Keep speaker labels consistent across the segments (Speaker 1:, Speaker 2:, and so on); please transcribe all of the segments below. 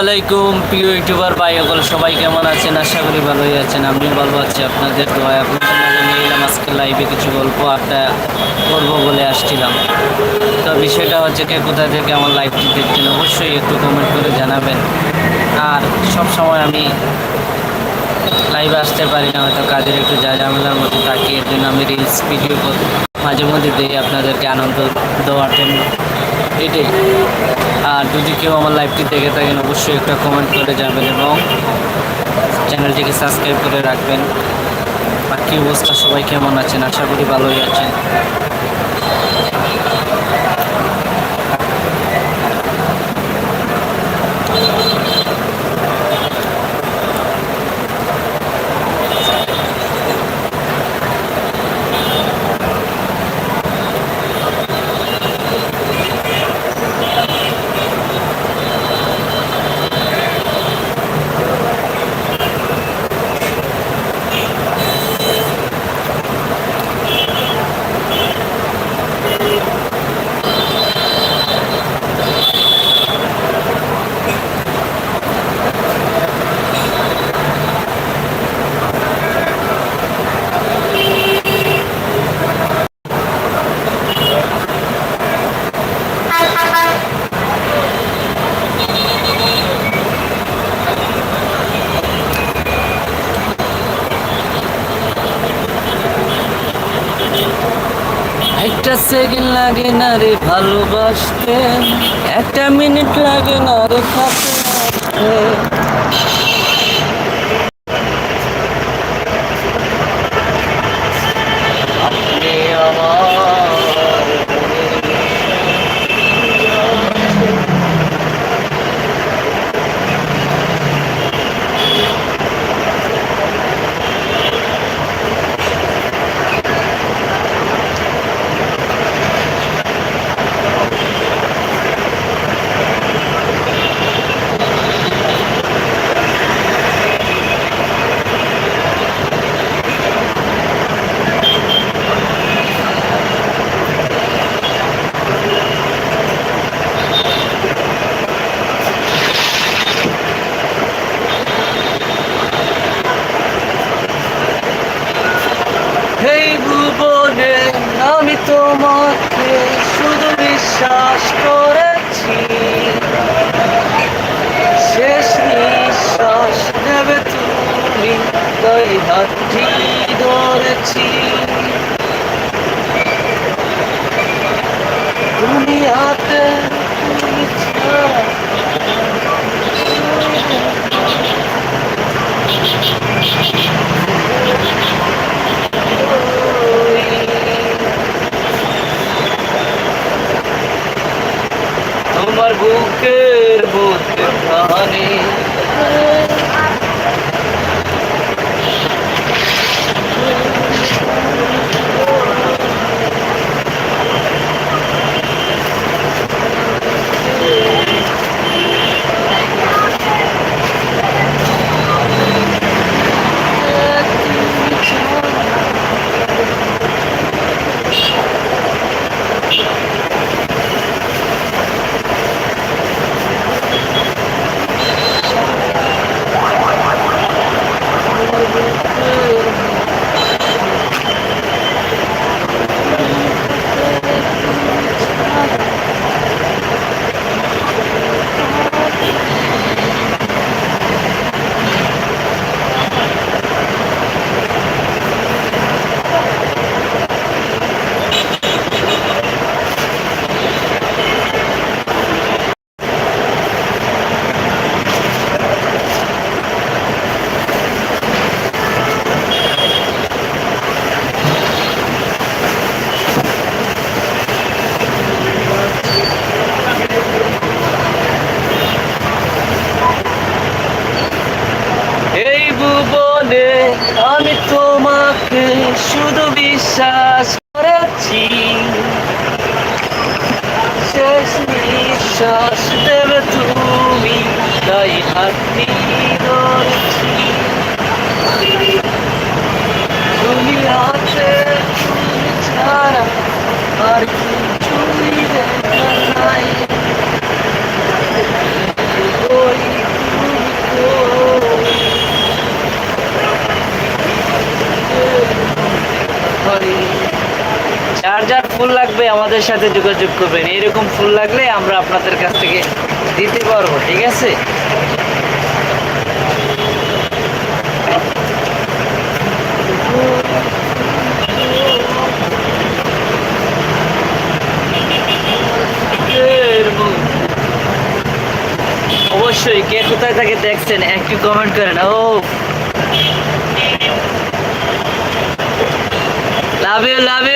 Speaker 1: আলাইকুম, প্রিয় ইউটিউবার ভাই সকল, সবাই কেমন আছেন? আশা করি ভালোই আছেন। আমি ভালো আছি, আপনাদের দোয়া। আপনাদের মাঝে আজকে লাইভে কিছু গল্প, আড্ডা করব বলে আসছিলাম। তো বিষয়টা হচ্ছে কে কোথা থেকে আমার লাইভটি দেখছেন, অবশ্যই একটু কমেন্ট করে জানাবেন। আর সব সময় আমি লাইভে আসতে পারি না, হয়তো কাজের একটু যা ঝামেলার মধ্যে থাকি, এর জন্য আমি রিলস ভিডিও মাঝে মধ্যে দিই আপনাদেরকে আনন্দ দেওয়ার জন্য। এটাই। আর যদি কেউ আমার লাইভটি দেখে থাকেন, অবশ্যই একটা কমেন্ট করে যাবেন এবং চ্যানেলটিকে সাবস্ক্রাইব করে রাখবেন। বাকি অবস্থা সবাই কেমন আছেন? আশা করি ভালোই আছেন। একটা লাগে না রে ভালোবাসতে। একটা মিনিট লাগে না রে আসতে। আপনি আমার এই ভুবনে আমি তোমাকে শুধু বিশ্বাস করেছি শেষ নিঃশ্বাস নেবে তুমি তাই হাতটি ধরেছি দুনিয়াতে তুমি ছাড়া তোমার বুকের বুকে প্রাণে শ্বাস দেবে তুমি তাই হাতি তুমি আছে তুমি ছাড়া আর কিছুই দেখা নাই। যার যার ফুল লাগবে, আমাদের সাথে যোগাযোগ করবেন। এরকম ফুল লাগলে আমরা আপনাদের কাছ থেকে দিতে পারব, ঠিক আছে? অবশ্যই, কে কোথায় থাকে দেখছেন, একটু কমেন্ট করেন। ও love you love you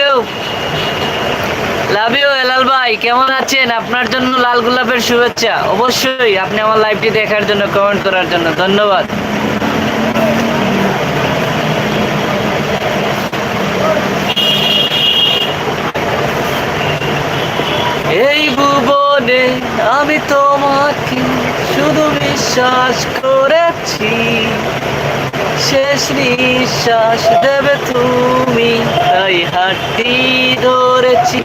Speaker 1: love you এলাল ভাই। কেমন আছেন? আপনার জন্য লাল গোলাপের শুভেচ্ছা। অবশ্যই আপনি আমার লাইভটি দেখার জন্য কমেন্ট করার জন্য। ধন্যবাদ। এই ভুবনে আমি তোমাকে শুধু বিশ্বাস করেছি। শেষ নিঃশ্বাস দেবে তুমি, তাই হাতটি ধরেছি।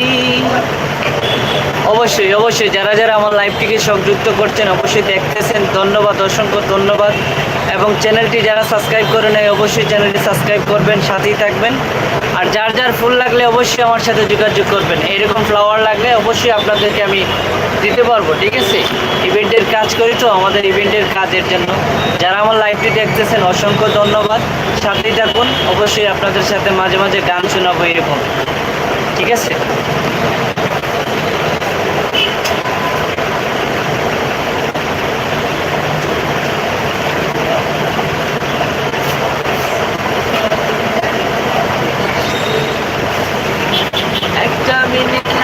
Speaker 1: অবশ্যই অবশ্যই। যারা যারা আমার লাইভটিকে সংযুক্ত করছেন, অবশ্যই দেখতেছেন। ধন্যবাদ, অসংখ্য ধন্যবাদ। এবং চ্যানেলটি যারা সাবস্ক্রাইব করে নেয় অবশ্যই চ্যানেলটি সাবস্ক্রাইব করবেন, সাথেই থাকবেন। আর যার যার ফুল লাগলে অবশ্যই আমার সাথে যোগাযোগ করবেন। এইরকম ফ্লাওয়ার লাগলে অবশ্যই আপনাদেরকে আমি দিতে পারব, ঠিক আছে? ইভেন্টের কাজ করি তো, আমাদের ইভেন্টের কাজের জন্য। যারা আমার লাইভটি দেখতেছেন, অসংখ্য ধন্যবাদ। সাথেই থাকুন, অবশ্যই আপনাদের সাথে মাঝে মাঝে গান শোনাবো এরকম। ঠিক আছে একটা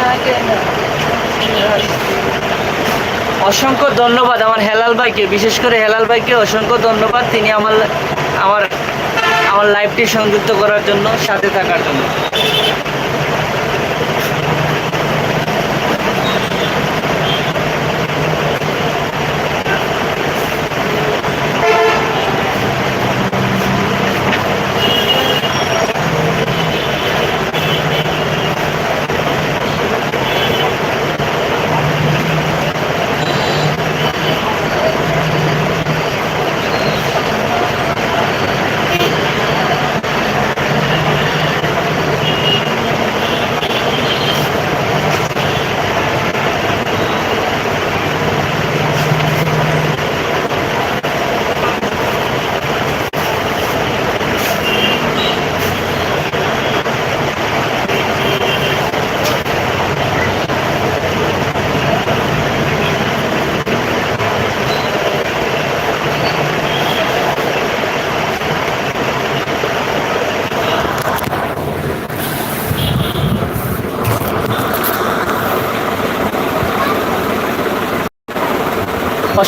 Speaker 1: অসংখ্য ধন্যবাদ আমার হেলাল ভাইকে, বিশেষ করে হেলাল ভাইকে অসংখ্য ধন্যবাদ। তিনি আমার আমার আমার লাইফটি সংযুক্ত করার জন্য, সাথে থাকার জন্য।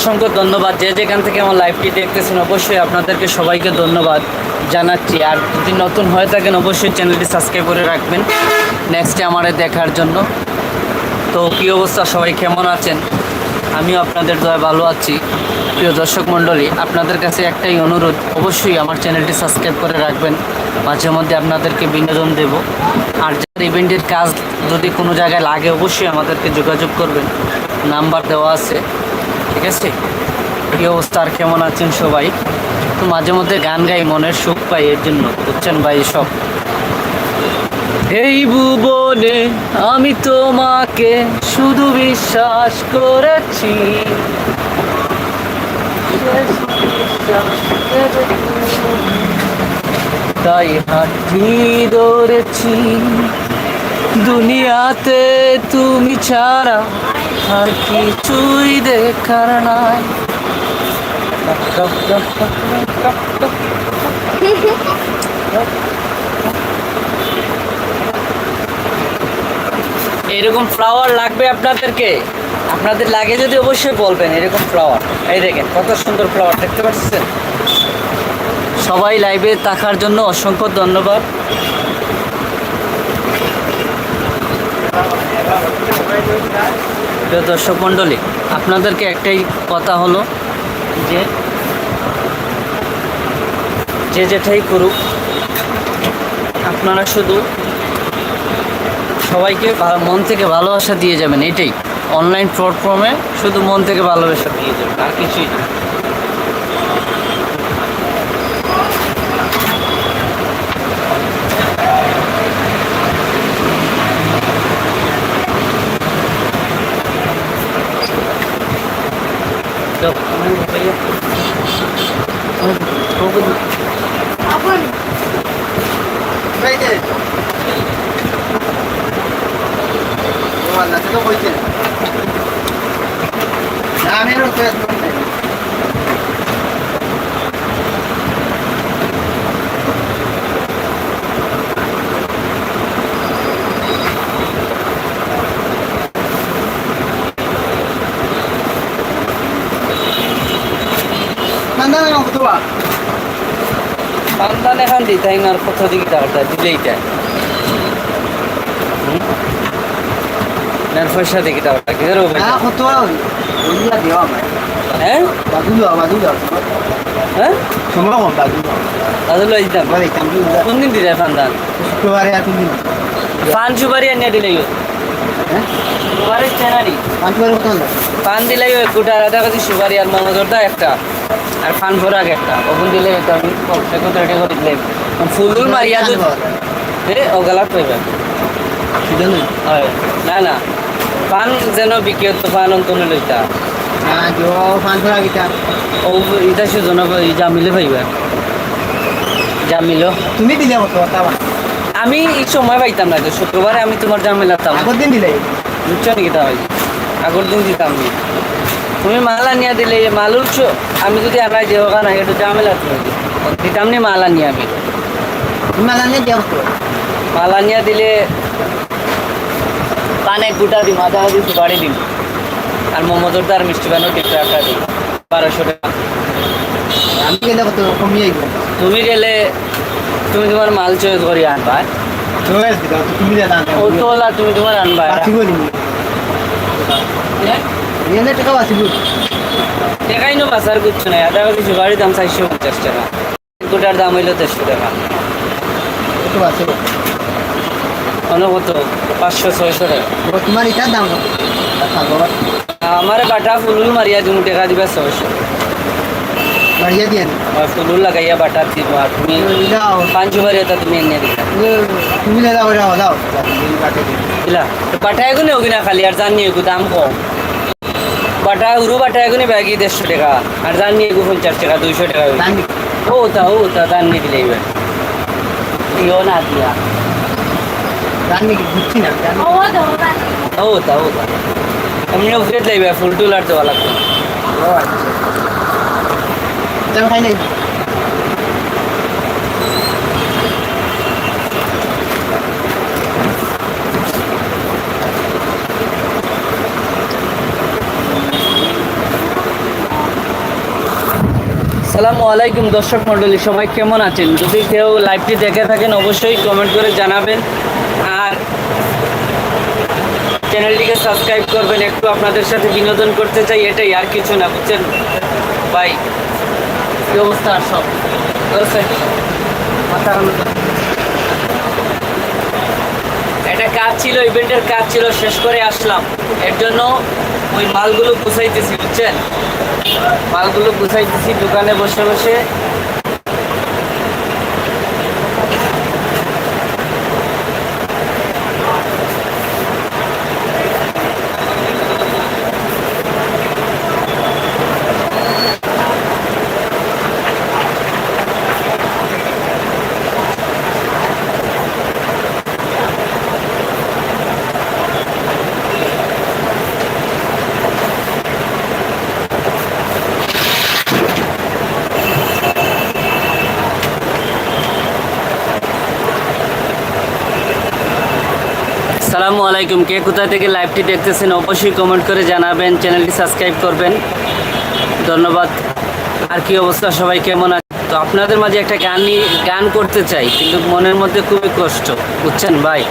Speaker 1: অসংখ্য ধন্যবাদ। যে যেখান থেকে আমার লাইভটি দেখতেছেন, অবশ্যই আপনাদেরকে সবাইকে ধন্যবাদ জানাচ্ছি। আর যদি নতুন হয়ে থাকেন, অবশ্যই চ্যানেলটি সাবস্ক্রাইব করে রাখবেন নেক্সটে আমারে দেখার জন্য। তো কী অবস্থা? সবাই কেমন আছেন? আমিও আপনাদের দয়া ভালো আছি। প্রিয় দর্শক মণ্ডলী, আপনাদের কাছে একটাই অনুরোধ, অবশ্যই আমার চ্যানেলটি সাবস্ক্রাইব করে রাখবেন। মাঝে মধ্যে আপনাদেরকে বিনোদন দেব। আর যার ইভেন্টের কাজ যদি কোনো জায়গায় লাগে, অবশ্যই আমাদেরকে যোগাযোগ করবেন। নাম্বার দেওয়া আছে। ঠিক আছে কী অবস্থা আর কেমন আছেন সবাই? তো মাঝে মধ্যে গান গাই, মনের সুখ পাই, এর জন্য, বুঝছেন ভাই সব? এই ভুবনে আমি তোমাকে শুধু বিশ্বাস করেছি। তাই হাঁটি ধরেছি দুনিয়াতে তুমি ছাড়া আর কিছুই দেখার নাই। এরকম ফ্লাওয়ার লাগবে আপনাদেরকে? আপনাদের লাগে যদি অবশ্যই বলবেন এরকম ফ্লাওয়ার এই দেখেন, কত সুন্দর ফ্লাওয়ার দেখতে পাচ্ছেন? সবাই লাইভে থাকার জন্য অসংখ্য ধন্যবাদ। প্রিয় দর্শক মণ্ডলী, আপনাদেরকে একটাই কথা হলো যে যে যেটাই করুক, আপনারা শুধু সবাইকে মন থেকে ভালোবাসা দিয়ে যাবেন, এটাই। অনলাইন প্ল্যাটফর্মে শুধু মন থেকে ভালোবাসা দিয়ে যাবেন, আর কিছুই না। এখন দিতাই না? আর কত দিকে টাকাটা দিলেই যায় নেন পয়সা দিকে টাকাটা কি করব? হ্যাঁ হ্যাঁ। দিন পান সুপারি আনিয়া দিলাই সুপারি চেনারি পান দিলাই ওই গোটা আধা কেজি সুপারি আর মনোজরটা একটা। আর পান ভরাক একটা। ওখান দিলে তো আমি কম রেডি করে দিলাম ফুলুল মারিয়া তো এ ওগালাত পাইবা হয়। না না। পান যেন বিক্রি হতো পান অন্তলে লইতা। ও ইটা সুজন জামিলে পাইবা জামিলো
Speaker 2: তুমি দিলে মতো
Speaker 1: আমি এই সময় পাইতাম না তো শুক্রবারে আমি তোমার জামিলাতাম
Speaker 2: আগর দিন দিলে।
Speaker 1: বুঝছ নাকি তাহলে আগর দিন দিতাম নি। তুমি মাল আনিয়া দিলে মালুর চ- আমি যদি আনাই দেবো কারণ একটু জামেলা তুমি দিতাম নি মাল আনিয়া আমি।
Speaker 2: আলানে দেও তো।
Speaker 1: মাল আনিয়া দিলে পানে গোটা দিম আধা আধি সুপারি দিম। আর মোমোজোর আর মিষ্টি বানো টিপটা একটা দিই বারোশো টাকা।
Speaker 2: আমি গেলে কত কমিয়ে
Speaker 1: তুমি গেলে তুমি তোমার মাল চয়েস করি আনবা।
Speaker 2: দিবা
Speaker 1: ও তো হলা তুমি তোমার আনবা।
Speaker 2: এনে টাকা বাসিব
Speaker 1: দেখাই নো বাজার করছ না আধা কেজি সুপারি দাম চারশো পঞ্চাশ টাকা। গোটার দাম হইল দেড়শো টাকা।
Speaker 2: কত বাসিব
Speaker 1: অন্য কত? পাঁচশো ছয়শো টাকা।
Speaker 2: তোমার ইটার দাম থাকো
Speaker 1: আমার বাটা ফুলুল মারিয়া দিমু টাকা দিবা ছয়শো।
Speaker 2: বাড়িয়ে দিয়ে
Speaker 1: ফুলুল লাগাইয়া বাটা দিব আর তুমি
Speaker 2: যাও
Speaker 1: পাঁচ সুপারি এটা তুমি এনে দিবা।
Speaker 2: তুমি দাও কাটে
Speaker 1: দিলা বাটা এগুনি হোক না খালি আর জানি দাম কম। বাটা উরু বাটা এগুনি ব্যাগি দেড়শো টাকা। আর জানি এগু পঞ্চাশ টাকা দুইশো টাকা। ও তা ও তা জানি দিলে এবার দিও না দিয়া।
Speaker 2: জানি কি বুঝছি না
Speaker 1: ও তা ও তা এমনি উপরে লাইবে ফুল টুল আর দেওয়া লাগবে।
Speaker 2: আচ্ছা। খাই নাই।
Speaker 1: সালামু আলাইকুম দর্শক মণ্ডলী, সবাই কেমন আছেন? যদি কেউ লাইভটি দেখে থাকেন, অবশ্যই কমেন্ট করে জানাবেন। আর চ্যানেলটিকে সাবস্ক্রাইব করবেন, একটু আপনাদের সাথে বিনোদন করতে চাই, এটাই আর কিছু না, বুঝছেন? ভাই, কি অবস্থা আর সব? একটা কাজ ছিল ইভেন্টের কাজ ছিল, শেষ করে আসলাম। এর জন্য ওই মালগুলো গুছাইতেছি, বুঝছেন? মালগুলো গুছাইতেছি দোকানে বসে বসে। সালামু আলাইকুম। কে কোথা থেকে লাইভটি দেখতেছেন অবশ্যই কমেন্ট করে জানাবেন চ্যানেলটি সাবস্ক্রাইব করবেন। ধন্যবাদ। আর কি অবস্থা, সবাই কেমন আছে তো আপনাদের মাঝে একটা গান গান করতে চাই, কিন্তু মনের মধ্যে খুবই কষ্ট, বুঝছেন ভাই?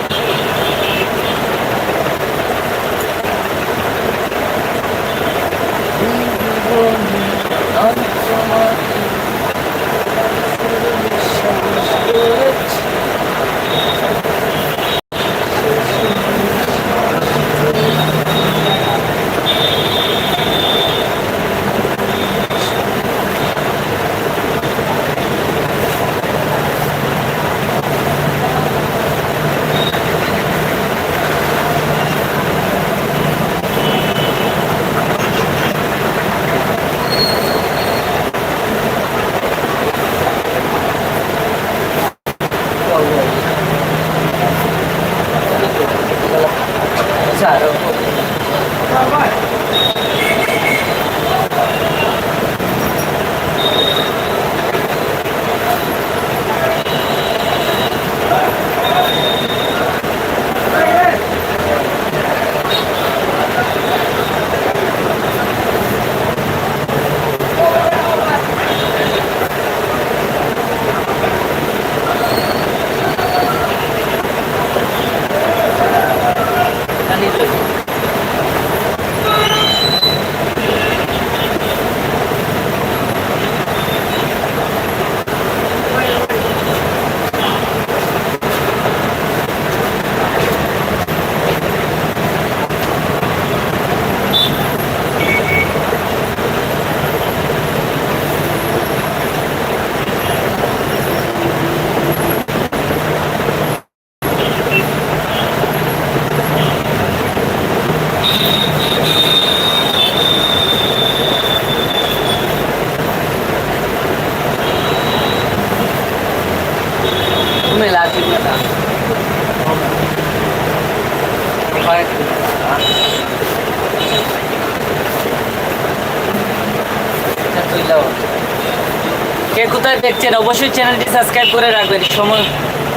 Speaker 1: কে কোথায় দেখছেন? অবশ্যই চ্যানেলটি সাবস্ক্রাইব করে রাখবেন। সময়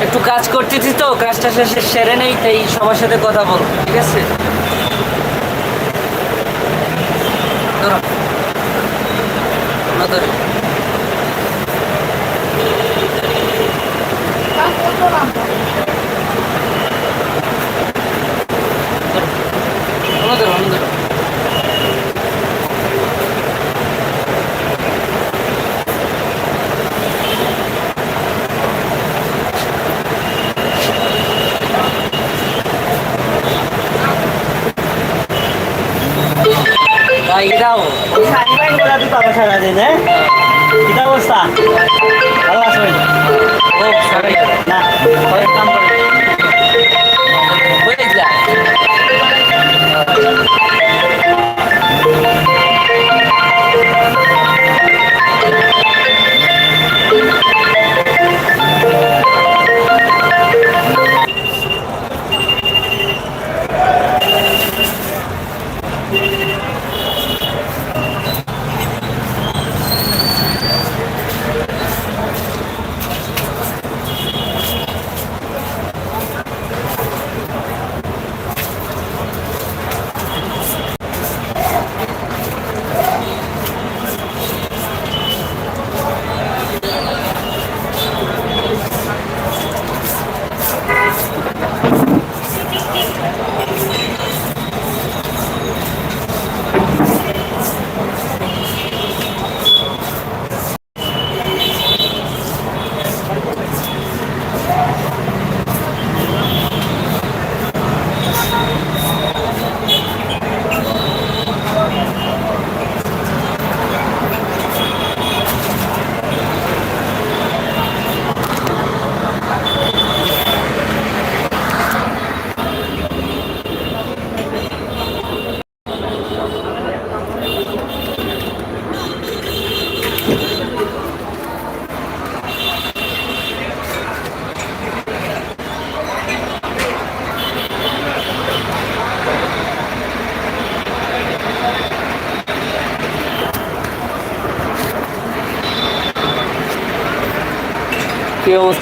Speaker 1: একটু কাজ করতেছি তো, কাজটা শেষে সেরে নেই, তাই সবার সাথে কথা বলব, ঠিক আছে? ধরো। অন্য ধরো, অন্য ধরো। ভাই দাও
Speaker 3: সাইকেল করে তুই পাবে সারাদিন হ্যাঁ কি অবস্থা ভালো আছো
Speaker 1: ও সবাই
Speaker 3: না
Speaker 1: কয়েক কাম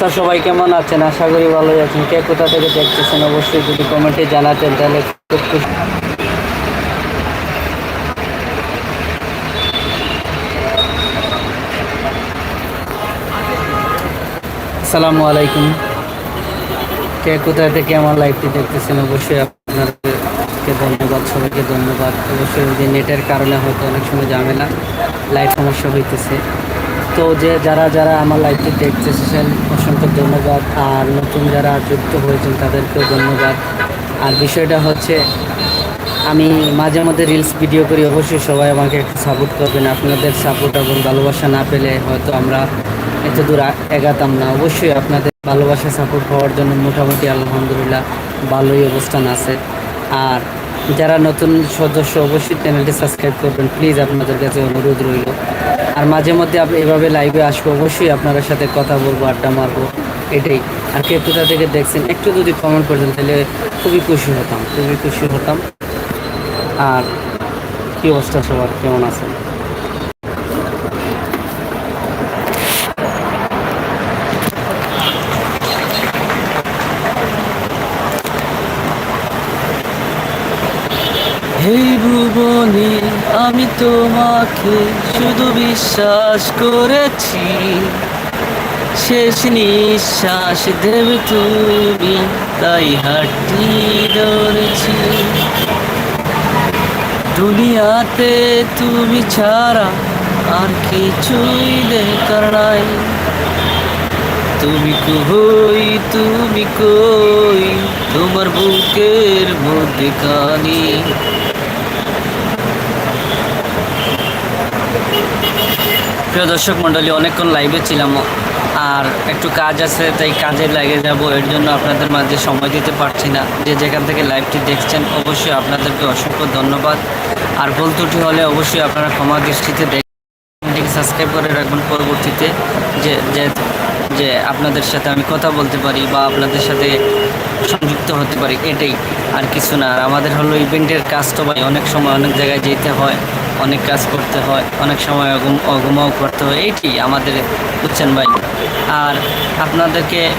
Speaker 1: অবস্থা সবাই কেমন আছেন? আশা করি ভালোই আছেন। কে কোথা থেকে দেখতেছেন অবশ্যই যদি কমেন্টে জানাতেন, তাহলে খুব খুশি। আসসালামু আলাইকুম। কে কোথায় থেকে আমার লাইভটি দেখতেছেন, অবশ্যই আপনাদেরকে ধন্যবাদ, সবাইকে ধন্যবাদ। অবশ্যই যে নেটের কারণে হয়তো অনেক সময় ঝামেলা লাইভ সমস্যা হইতেছে। তো যে যারা যারা আমার লাইভটি দেখতেছেন অসংখ্য ধন্যবাদ। আর নতুন যারা যুক্ত হয়েছেন, তাদেরকেও ধন্যবাদ। আর বিষয়টা হচ্ছে, আমি মাঝে মধ্যে রিলস ভিডিও করি, অবশ্যই সবাই আমাকে একটু সাপোর্ট করবেন। আপনাদের সাপোর্ট এবং ভালোবাসা না পেলে হয়তো আমরা এত দূর এগাতাম না। অবশ্যই আপনাদের ভালোবাসা সাপোর্ট পাওয়ার জন্য মোটামুটি আলহামদুলিল্লাহ ভালোই অবস্থান আছে। আর যারা নতুন সদস্য অবশ্যই চ্যানেলটি সাবস্ক্রাইব করবেন। প্লিজ আপনাদের কাছে অনুরোধ রইল। আর মাঝে মধ্যে এভাবে লাইভে আসব, অবশ্যই আপনাদের সাথে কথা বলব, আড্ডা মারবো, এটাই। আর কে কোথা থেকে দেখছেন, একটু যদি কমেন্ট করতেন তাহলে খুবই খুশি হতাম, খুবই খুশি হতাম। আর কী অবস্থা সবার? কেমন আছেন? এই ভুবনে, আমি তোমাকে শুধু বিশ্বাস করেছি। শেষ নিঃশ্বাস দেবে তুমি তাই হাঁটি ধরেছি। দুনিয়াতে তুমি ছাড়া আর কিছুই দেখার নাই। তুমি কই তুমি কই, তোমার বুকের মধ্যে খানি প্রিয় দর্শক মণ্ডলী, অনেকক্ষণ লাইভে ছিলাম আর একটু কাজ আছে, তাই কাজে লাগে যাব। এর জন্য আপনাদের মাঝে সময় দিতে পারছি না। যে যেখান থেকে লাইভটি দেখছেন, অবশ্যই আপনাদেরকে অসংখ্য ধন্যবাদ। আর ভুল ত্রুটি হলে অবশ্যই আপনারা ক্ষমা দৃষ্টিতে দেখেন সাবস্ক্রাইব করে রাখবেন পরবর্তীতে, যে যে যে আপনাদের সাথে আমি কথা বলতে পারি বা আপনাদের সাথে সংযুক্ত হতে পারি, এটাই আর কিছু না। আর আমাদের হলো ইভেন্টের কাজ তো ভাই, অনেক সময় অনেক জায়গায় যেতে হয়। অনেক কাজ করতে হয়, অনেক সময় অগুম, অগুমাও করতে হয়, এইটি আমাদের বুঝছেন ভাই। আর আপনাদেরকে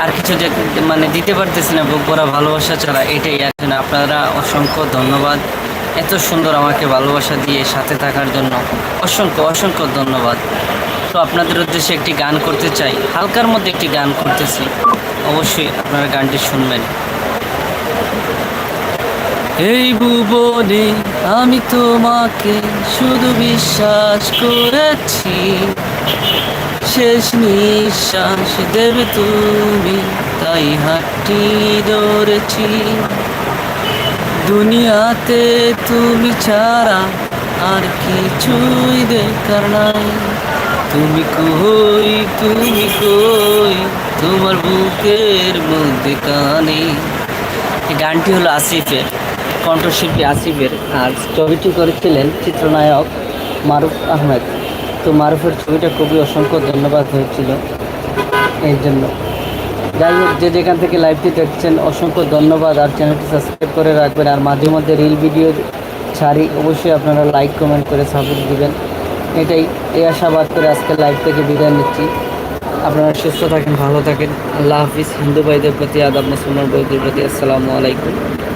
Speaker 1: আর কিছু যে মানে দিতে পারতেছি না, বুক ভরা ভালোবাসা ছাড়া এটাই আছে না। আপনারা অসংখ্য ধন্যবাদ। এত সুন্দর আমাকে ভালোবাসা দিয়ে সাথে থাকার জন্য। অসংখ্য অসংখ্য ধন্যবাদ। তো আপনাদের উদ্দেশ্যে একটি গান করতে চাই। হালকার মধ্যে একটি গান করতেছি। অবশ্যই আপনারা গানটি শুনবেন। এই ভুবনে আমি তোমাকে শুধু বিশ্বাস করেছি। শেষ নিঃশ্বাস দেবে তুমি, তাই হাতটি ধরেছি। দুনিয়াতে তুমি ছাড়া আর কিছুই দেখার নাই। তুমি কই তুমি কই, তোমার বুকের মধ্যে কানে। গানটি হলো আসিফের। কণ্ঠশিল্পী আসিফের আর ছবিটি করেছিলেন চিত্রনায়ক মারুফ আহমেদ। তো মারুফের ছবিটা খুবই অসংখ্য ধন্যবাদ হয়েছিল এর জন্য। যাই হোক, যে যেখান থেকে লাইভটি দেখছেন, অসংখ্য ধন্যবাদ। আর চ্যানেলটি সাবস্ক্রাইব করে রাখবেন। আর মাঝে মধ্যে রিল ভিডিও ছাড়ি, অবশ্যই আপনারা লাইক কমেন্ট করে সাপোর্ট দিবেন। এটাই, এই আশাবাদ করে আজকে লাইভ থেকে বিদায় নিচ্ছি। আপনারা সুস্থ থাকেন, ভালো থাকেন। আল্লাহ হাফিজ। হিন্দু ভাইদের প্রতি, আদাব মুসলমান ভাইদের প্রতি আসসালামু আলাইকুম।